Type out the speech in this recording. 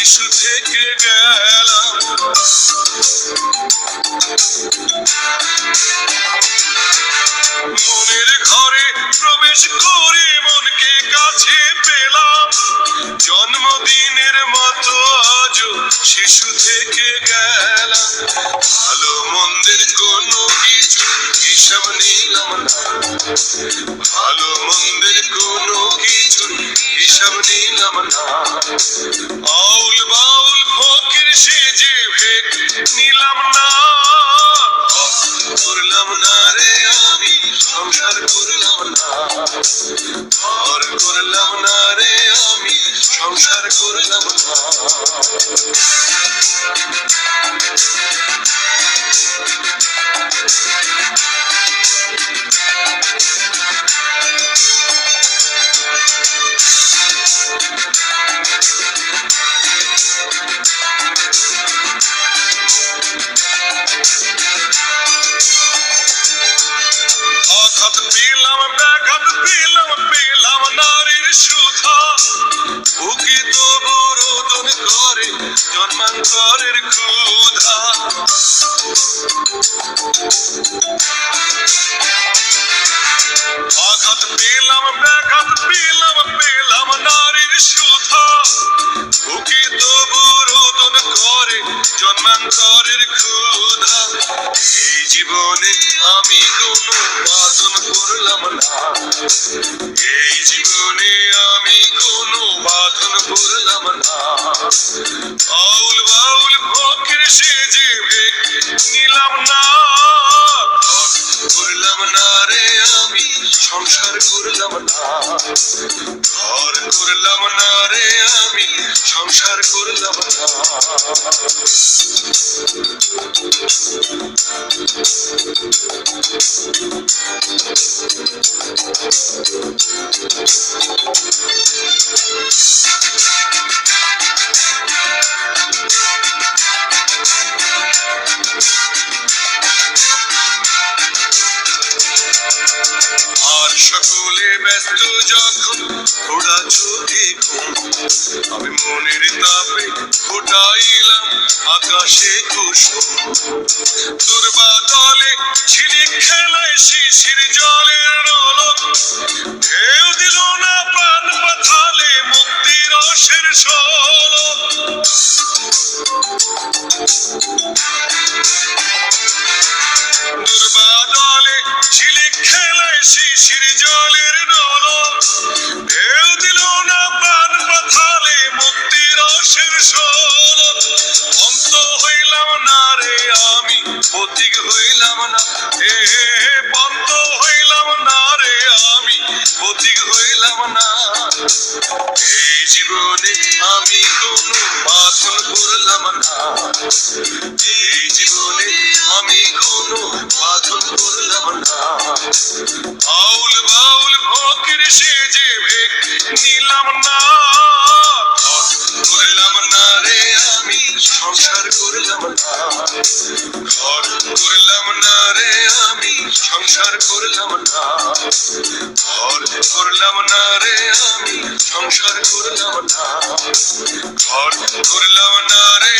শিশু থেকে গেলাম। মনের ঘরে প্রবেশ করে মনকে কাছে পেলাম। জন্মদিনের মতো আজও শিশু থেকে গেলাম। ভালো মন্দের কোনো কিছু হিসাব নিলাম ভালো মন্দের কোনো কিছু হিসাব নিলাম না। সংসার করলাম আঘাত পেলাম ব্যাঘাত পেলাম। জন্মান্তরের ক্ষুধা। আঘাত পেলাম, ব্যাঘাত পেলাম পেলাম নারীর সুধা। বুকে তবু রোদন করে জন্মান্তরের ক্ষুধা। এই জীবনে আমি কোনো বাদন করলাম না। এই জীবনে আমি কোনো বাঁধন করলাম না। আউল বাউল ফকির সেজে নিলাম না। করলাম না রে আমি, সংসার করলাম না। ঘর করলাম না রে আমি, সংসার করলাম না। সকলে ব্যস্ত যখন ওরা চোখে ঘুম। আমি মনের তাপে ফোটাইলাম আকাশে কুসুম। দুর্বা দলে ঝিলিক খেলায় শিশির জলের রলক। ঢেউ দিল না প্রাণ পাথালে মুক্তি রসের সলক শিশির জলের নল। ঢেউ দিল না প্রাণ পাথালে মুক্তি রসের সল অন্ত হইলাম না রে আমি আমি পথিক হইলাম না। এই জীবনে আমি কোনো বাঁধন করলাম না। আউল বাউল ফকির সেজে ভেগ নিলাম না। করলাম না রে আমি, সংসার করলাম না। ঘর করলাম না রে আমি, সংসার করলাম না। ঘর করলাম না রে আমি, সংসার করলাম না। ঘর করলাম না রে